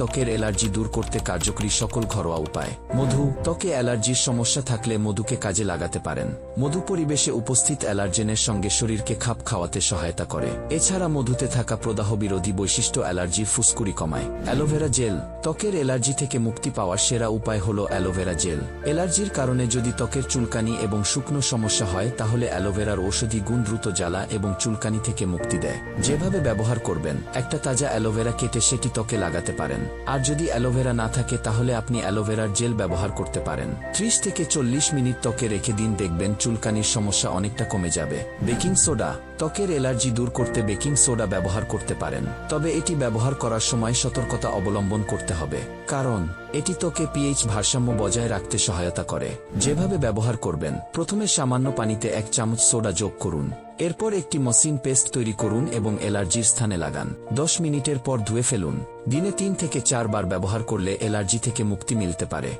ত্বকের অ্যালার্জি দূর করতে কার্যকরী সকল ঘরোয়া উপায়। মধু, ত্বকে অ্যালার্জির সমস্যা থাকলে মধুকে কাজে লাগাতে পারেন। মধু পরিবেশে উপস্থিত অ্যালার্জেনের সঙ্গে শরীরকে খাপ খাওয়াতে সহায়তা করে। এছাড়া মধুতে থাকা প্রদাহ বিরোধী বৈশিষ্ট্য অ্যালার্জির ফুসকুড়ি কমায়। Aloe vera gel. ত্বকের অ্যালার্জি থেকে মুক্তি পাওয়ার সেরা উপায় হল অ্যালোভেরা জেল। অ্যালার্জির কারণে যদি ত্বকের চুলকানি এবং শুকনো সমস্যা হয়, তাহলে অ্যালোভেরার ঔষধি গুণ দ্রুত জ্বালা এবং চুলকানি থেকে মুক্তি দেয়। যেভাবে ব্যবহার করবেন, একটা তাজা অ্যালোভেরা কেটে সেটি ত্বকে লাগাতে পারেন। আর যদি অ্যালোভেরা না থাকে, তাহলে আপনি অ্যালোভেরার জেল ব্যবহার করতে পারেন। ত্রিশ থেকে চল্লিশ মিনিট ত্বকে রেখে দিন, দেখবেন চুলকানির সমস্যা অনেকটা কমে যাবে। Baking soda. ত্বকের এলার্জি দূর করতে বেকিং সোডা ব্যবহার করতে পারেন। তবে এটি ব্যবহার করার সময় সতর্কতা অবলম্বন করতে হবে। কারণ, এটি ত্বকে পিএইচ ভারসাম্য বজায় রাখতে সহায়তা করে। যেভাবে ব্যবহার করবেন, প্রথমে সামান্য পানিতে এক চামচ সোডা যোগ করুন। এরপর একটি মসিন পেস্ট তৈরি করুন এবং অ্যালার্জির স্থানে লাগান। দশ মিনিটের পর ধুয়ে ফেলুন। দিনে তিন থেকে চারবার ব্যবহার করলে অ্যালার্জি থেকে মুক্তি মিলতে পারে।